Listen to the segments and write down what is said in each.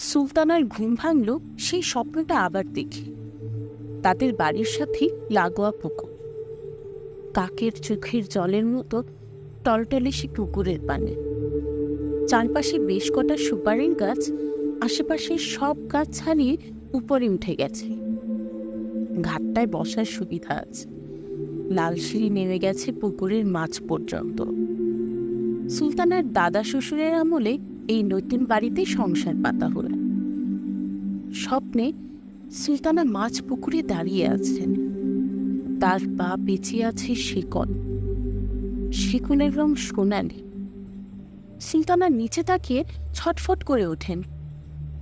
সুলতানার ঘুম ভাঙল, সেই স্বপ্নটা আবার দেখে। তাদের বাড়ির সাথে লাগোয়া পুকুর। কাকের চোখের জলের মতো টলটলে সে পুকুরের পানে। চারপাশে বেশ কটা সুপারির গাছ আশেপাশের সব গাছ ছাড়িয়ে উপরে উঠে গেছে। ঘাটটায় বসার সুবিধা আছে। লাল সিঁড়ি নেমে গেছে পুকুরের মাছ পর্যন্ত। সুলতানার দাদা শ্বশুরের আমলে এই নতুন বাড়িতে সংসার পাতা হলো। স্বপ্নে সুলতানা মাছ পুকুরে দাঁড়িয়ে আছেন। তার পা পেঁচিয়ে আছে শিকল। শিকলের রং সোনালি। সুলতানা নিচে তাকিয়ে ছটফট করে ওঠেন।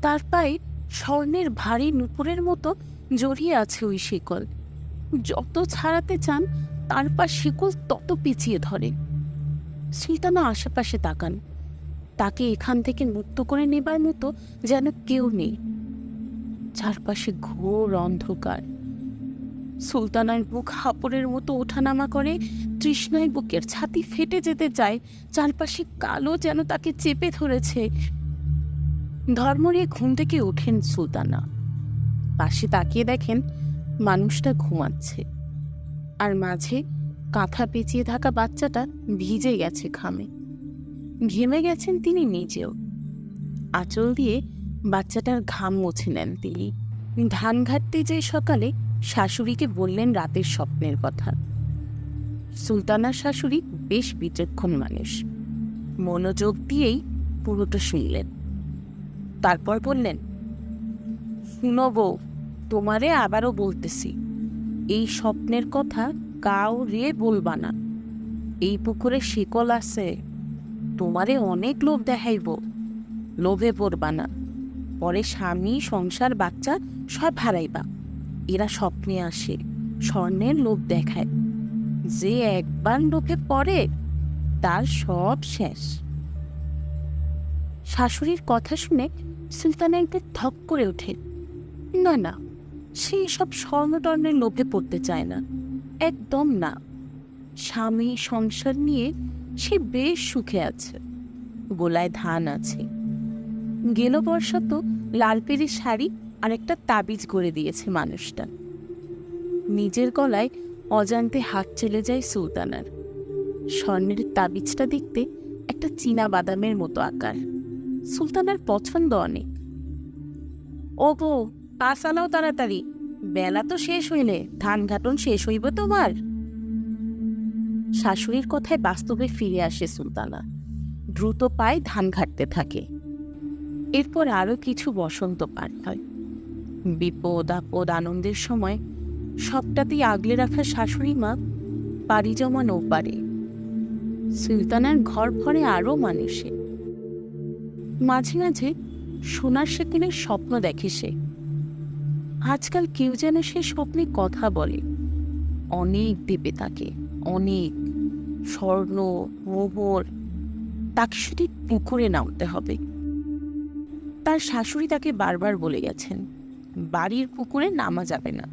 তার পায়ে স্বর্ণের ভারী নুপুরের মতো জড়িয়ে আছে ওই শিকল। যত ছাড়াতে চান, তার পা শিকল তত পিছিয়ে ধরে। সুলতানা আশেপাশে তাকান। তাকে এখান থেকে মুক্ত করে নেবার মতো যেন কেউ নেই। চারপাশে ঘোর অন্ধকার। সুলতানার বুক হাপড়ের মতো ওঠানামা করে তৃষ্ণায় বুকের ছাতি ফেটে যেতে চায়, চারপাশে কালো যেন তাকে চেপে ধরেছে। ধর্মরিয়ে ঘুম থেকে ওঠেন সুলতানা। পাশে তাকিয়ে দেখেন মানুষটা ঘুমাচ্ছে। আর মাঝে কাঁথা পেঁচিয়ে থাকা বাচ্চাটা ভিজে গেছে ঘামে। ঘেমে গেছেন তিনি নিজেও। আঁচল দিয়ে বাচ্চাটার ঘাম মুছে নেন তিনি। ধান ঘাটতে যে সকালে শাশুড়িকে বললেন রাতের স্বপ্নের কথা। সুলতানার শাশুড়ি বেশ বিচক্ষণ মানুষ। মনোযোগ দিয়েই পুরোটা শুনলেন। তারপর বললেন, শুনো বউ, তোমারে আবারও বলতেছি, এই স্বপ্নের কথা কাউ রে বলবা না। এই পুকুরে শিকল আছে তোমারে অনেক লোভ দেখাইব। লোভে পড়বা না। পরে স্বামী, সংসার, বাচ্চা সব হারাইবা। এরা স্বপ্নে আসে, স্বর্ণের লোভ দেখায়। যে একবার লোভে পড়ে, তার সব শেষ। শাশুড়ির কথা শুনে সুলতানা একবার ধক করে ওঠে। না না, সে সব স্বর্ণটর্ণের লোভে পড়তে চায় না। একদম না। স্বামী, সংসার নিয়ে সে বেশ সুখে আছে। গোলায় ধান আছে। গেল বর্ষা তো লাল শাড়ি আর একটা তাবিজ করে দিয়েছে মানুষটা। নিজের গলায় অজান্তে হাত চলে যায় সুলতানার। স্বর্ণের তাবিজটা দেখতে একটা চীনা বাদামের মতো আকার। সুলতানার পছন্দ অনেক। ও গো পা তাড়াতাড়ি। বেলা তো শেষ হইলে, ধান ঘাটন শেষ হইব তোমার। শাশুড়ির কথায় বাস্তবে ফিরে আসে সুলতানা। দ্রুত পায়ে ধান ঘাটতে থাকে। এরপর আরও কিছু বসন্ত পার হয়। বিপদ আপদ আনন্দের সময় সবটাতেই আগলে রাখা শাশুড়ি মা পাড়ি জমা পারে। সুলতানার ঘর ভরে আরও মানুষে। মাঝে মাঝে সোনার সেকেলের স্বপ্ন দেখে সে। আজকাল কেউ যেন সে স্বপ্নে কথা বলে। অনেক দেবে তাকে, অনেক স্বর্ণ, মোহর, তাকে শুধু পুকুরে নামতে হবে। তার শাশুড়ি তাকে বারবার বলে গেছেন, বাড়ির পুকুরে নামা যাবে না।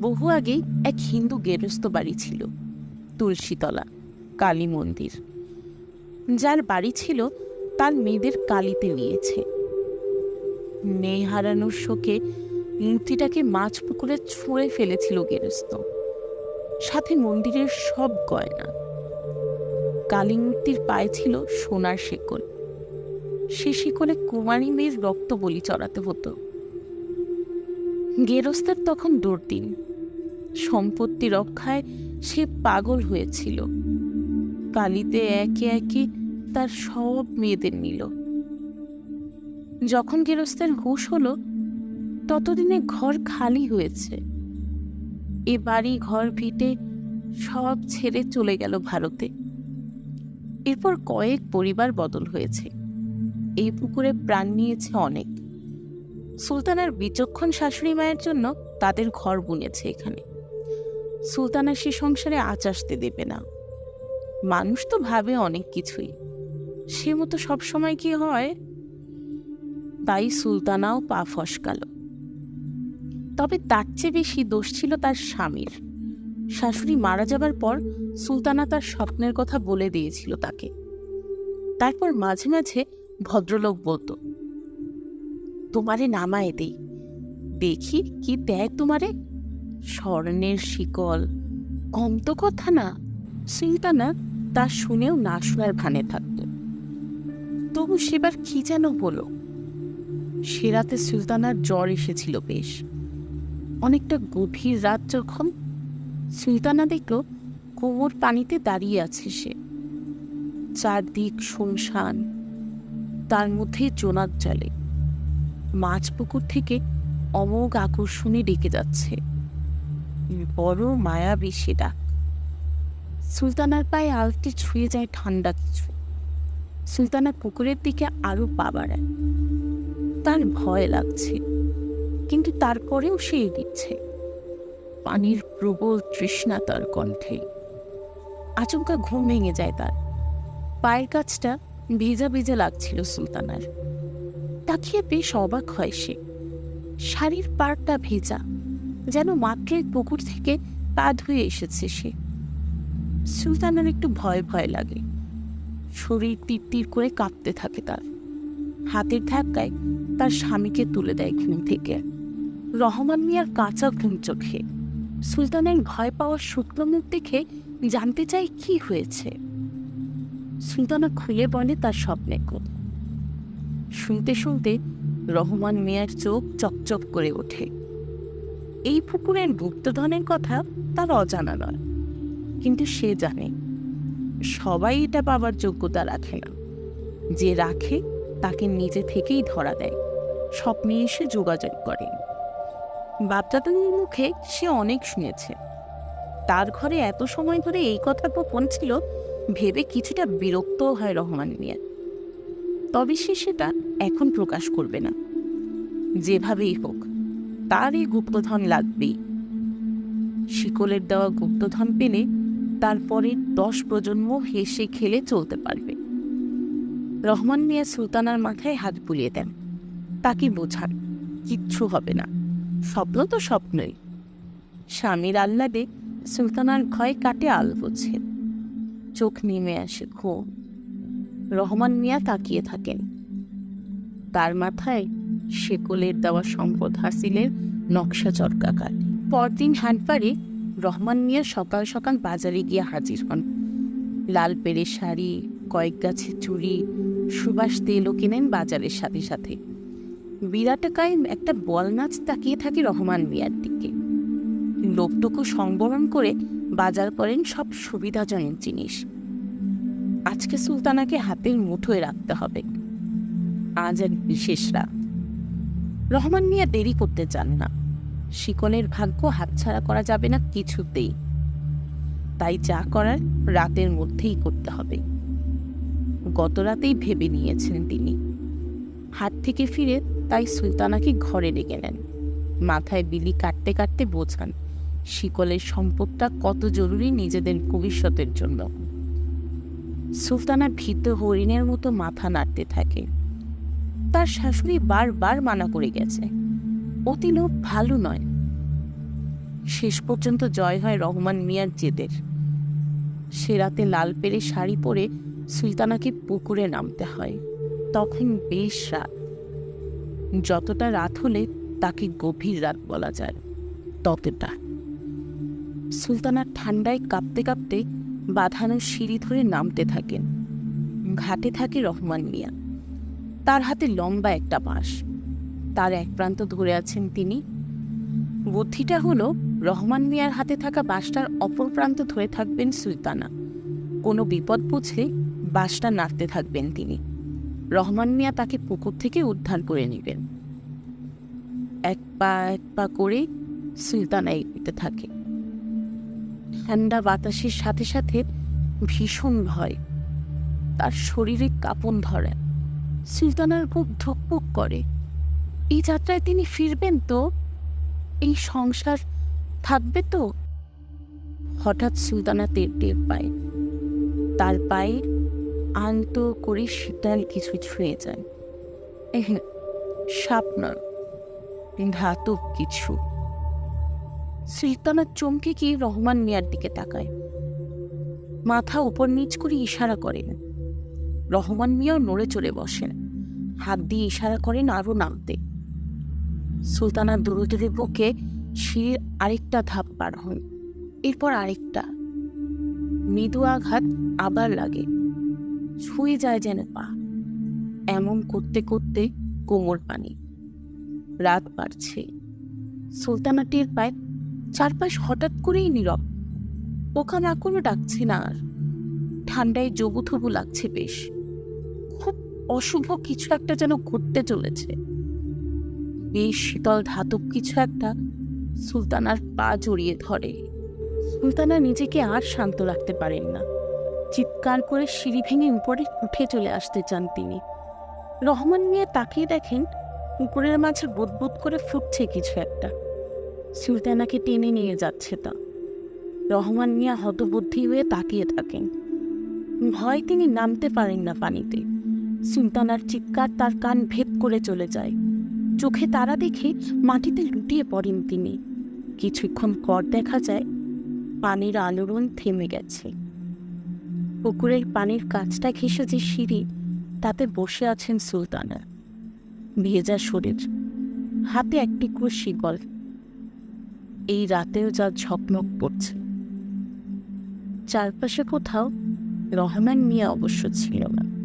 বহু আগেই এক হিন্দু গেরস্থ বাড়ি ছিল, তুলসীতলা, কালী মন্দির। যার বাড়ি ছিল তার মেয়েদের কালিতে নিয়েছে। মেয়ে হারানোর শোকে মূর্তিটাকে মাছ পুকুরে ছুঁড়ে ফেলেছিল গেরস্ত। সাথে মন্দিরের সব গয়না। কালী মূর্তির পায়ে ছিল সোনার শেকল। সে শিকলে কুমারী মেয়ের রক্ত বলি চড়াতে হতো। গেরস্তের তখন দুর্দিন। সম্পত্তি রক্ষায় সে পাগল হয়েছিল। কালিতে একে একে তার সব মেয়েদের নিল। যখন গেরস্তের হুশ হলো, ততদিনে ঘর খালি হয়েছে। এ বাড়ি ঘর ভিটে সব ছেড়ে চলে গেল ভারতে। এরপর কয়েক পরিবার বদল হয়েছে। এই পুকুরে প্রাণ নিয়েছে অনেক। সুলতানার বিচক্ষণ শাশুড়ি মায়ের জন্য তাদের ঘর বুনেছে এখানে। সুলতানা সে সংসারে আঁচ আসতে দেবে না। মানুষ তো ভাবে অনেক কিছুই। সে মতো সবসময় কি হয়? তাই সুলতানাও পা ফসকাল। তবে তার চেয়ে বেশি দোষ ছিল তার স্বামীর। শাশুড়ি মারা যাবার পর সুলতানা তার স্বপ্নের কথা বলে দিয়েছিল তাকে। তারপর মাঝে মাঝে ভদ্রলোক বলতো, তোমারে নামায় দেই। দেখি কি দেয় তোমারে। স্বর্ণের শিকল। কম তো কথা না। সুলতানা তা শুনেও না শোনার ভানে থাকত। তবু সেবার কি যেন বলো। সে রাতে সুলতানার জ্বর এসেছিল বেশ। অনেকটা গভীর রাত যখন সুলতানা দেখল কোমর পানিতে দাঁড়িয়ে আছে সে। চারদিক শুনশান, তার মধ্যে জোনাক জলে। মাছ পুকুর থেকে অমোঘ আকর্ষণে ডেকে যাচ্ছে। বড় মায়াবী সেটা সুলতানার পায়ে আলটি ছুঁয়ে যায় ঠান্ডা কিছু। সুলতানা পুকুরের দিকে আরও পা বাড়ায়। তার ভয় লাগছে। কিন্তু তারপরেও সে দিচ্ছে পানির প্রবল তৃষ্ণা তার কণ্ঠে। আচমকা ঘুম ভেঙে যায় তার। পায়ের কাছটা ভেজা ভেজা লাগছিল সুলতানার। তাকিয়ে বেশ অবাক হয় সে। শাড়ির পাড়টা ভেজা, যেন মাত্রই পুকুর থেকে পা ধুয়ে এসেছে সে। সুলতানার একটু ভয় ভয় লাগে। শরীর তীর করে কাঁপতে থাকে তার। হাতের ধাক্কায় তার স্বামীকে তুলে দেয় ঘুম থেকে। রহমান মিয়ার কাঁচা ঘুম চোখে। সুলতানের ভয় পাওয়ার শুকনো মুখ দেখে জানতে চাই কি হয়েছে। সুলতানা খুলে বলে তার স্বপ্নের কথা শুনতে শুনতে রহমান মিয়ার চোখ চকচক করে ওঠে। এই পুকুরের গুপ্তধনের কথা তার অজানা নয়, কিন্তু সে জানে, সবাই এটা পাবার যোগ্যতা রাখে না। যে রাখে, তাকে নিজে থেকেই ধরা দেয়। স্বপ্নে এসে যোগাযোগ করে। বাপদাদার মুখে সে অনেক শুনেছে। তার ঘরে এত সময় ধরে এই কথা গোপন ছিল, ভেবে কিছুটা বিরক্ত হয় রহমান মিয়া তবে সে সেটা এখন প্রকাশ করবে না। যেভাবেই হোক, তার এই গুপ্তধন লাগবেই। শিকলের দেওয়া গুপ্তধন পেলে তারপরে দশ প্রজন্ম হেসে খেলে চলতে পারবে। রহমান মিয়া সুলতানার মাথায় হাত বুলিয়ে দেন। তাকে বোঝান কিচ্ছু হবে না। স্বপ্ন তো স্বপ্নই। স্বামীর আহ্লাদে সুলতানার ভয় কাটে আল বোঝে চোখ নেমে আসে ঘুম। রহমান মিয়া তাকিয়ে থাকেন। তার মাথায় শেকলের দেওয়া সম্পদ হাসিলের নকশা চরকাকার। পরদিন হাটবারে রহমান মিয়া সকাল সকাল বাজারে গিয়ে হাজির হন। লাল পেড়ে শাড়ি, কয়েক গাছের চুড়ি, সুবাস তেলও কেনেন বাজারের সাথে সাথে। বিরাটকায় একটা বল নাচ তাকিয়ে থাকে রহমান মিয়ার দিকে। লোকটুকু সংবরণ করে বাজার করেন সব সুবিধাজনক জিনিস। আজকে সুলতানাকে হাতের মুঠোয় রাখতে হবে। আজ এক বিশেষ রাত। রহমান মিয়া দেরি করতে চান না। শিকনের ভাগ্য হাতছাড়া করা যাবে না কিছুতেই। তাই যা করার রাতের মধ্যেই করতে হবে। গত রাতেই ভেবে নিয়েছেন তিনি। হাত থেকে ফিরে তাই সুলতানাকে ঘরে ডেকে নেন। মাথায় বিলি কাটতে কাটতে বোঝান, শিকলের সম্পদটা কত জরুরি নিজেদের ভবিষ্যতের জন্য। সুলতানা ভীত হরিণের মতো মাথা নাড়তে থাকে। তার শাশুড়ি বারবার মানা করে গেছে, অতি লোভ ভালো নয়। শেষ পর্যন্ত জয় হয় রহমান মিয়ার জেদের। সে রাতে লাল পেরে শাড়ি পরে সুলতানাকে পুকুরে নামতে হয়। তখন বেশ রাত। যতটা রাত হলে তাকে গভীর রাত বলা যায়, ততটা। সুলতানার ঠান্ডায় কাঁপতে কাঁপতে বাঁধানো সিঁড়ি ধরে নামতে থাকেন। ঘাটে থাকে রহমান মিয়া। তার হাতে লম্বা একটা বাঁশ। তার এক প্রান্ত ধরে আছেন তিনি। বুদ্ধিটা হলো, রহমান মিয়ার হাতে থাকা বাঁশটার অপর প্রান্ত ধরে থাকবেন সুলতানা। কোনো বিপদ বুঝলে বাঁশটা নাড়তে থাকবেন তিনি। রহমান মিয়া তাকে পুকুর থেকে উদ্ধার করে নেবেন। এক পা এক পা করে সুলতানা এগোতে থাকে। ঠান্ডা বাতাসের সাথে সাথে ভীষণ ভয়। তার শরীরে কাঁপন ধরে। সুলতানার খুব ধুকপুক করে। এই যাত্রায় তিনি ফিরবেন তো? এই সংসার থাকবে তো? হঠাৎ সুলতানা টের টের পায়। তার পায়ে আন্ত করে শীতল কিছু ছুঁয়ে যায়। সাপ নয় ধাতব কিছু। সুলতানা চমকে গিয়ে রহমান মিয়ার দিকে তাকায়? মাথা উপর নিচ করে ইশারা করেন। রহমান মিয়াও নড়ে চড়ে বসেন। হাত দিয়ে ইশারা করেন আরও নামতে। সুলতানা দ্রুতরে বুকে সিঁড়ির আরেকটা ধাপ পার হন। এরপর আরেকটা। মৃদু আঘাত আবার লাগে। ছুঁয়ে যায় যেন পা। এমন করতে করতে কোমর পানি। রাত বাড়ছে। সুলতানা টের পায় চারপাশ হঠাৎ করেই নীরব। পোকামাকড়ও ডাকছে না আর। ঠান্ডায় জবুথবু লাগছে বেশ। খুব অশুভ কিছু একটা যেন ঘটতে চলেছে। বেশ শীতল ধাতব কিছু একটা সুলতানার পা জড়িয়ে ধরে। সুলতানা নিজেকে আর শান্ত রাখতে পারেন না। চিৎকার করে সিঁড়ি ভেঙে উপরে উঠে চলে আসতে চান তিনি। রহমান মিয়া তাকিয়ে দেখেন উপরের মাঝে বুদবুদ করে ফুটছে কিছু একটা। সুলতানাকে টেনে নিয়ে যাচ্ছে তা। রহমান মিয়া হতবুদ্ধি হয়ে তাকিয়ে থাকেন। ভয় তিনি নামতে পারেন না পানিতে। সুলতানার চিৎকার তার কান ভেদ করে চলে যায়। চোখে তারা দেখে মাটিতে লুটিয়ে পড়েন তিনি। কিছুক্ষণ পর দেখা যায় পানির আলোড়ন থেমে গেছে। পুকুরের পানির কাছটা ঘেঁষে যে সিঁড়ি, তাতে বসে আছেন সুলতানা। ভেজা শরীর, হাতে একটি শিকল। এই রাতেও যা ঝকমক পড়ছে চারপাশে কোথাও রহমান মিয়া অবশ্য ছিল না।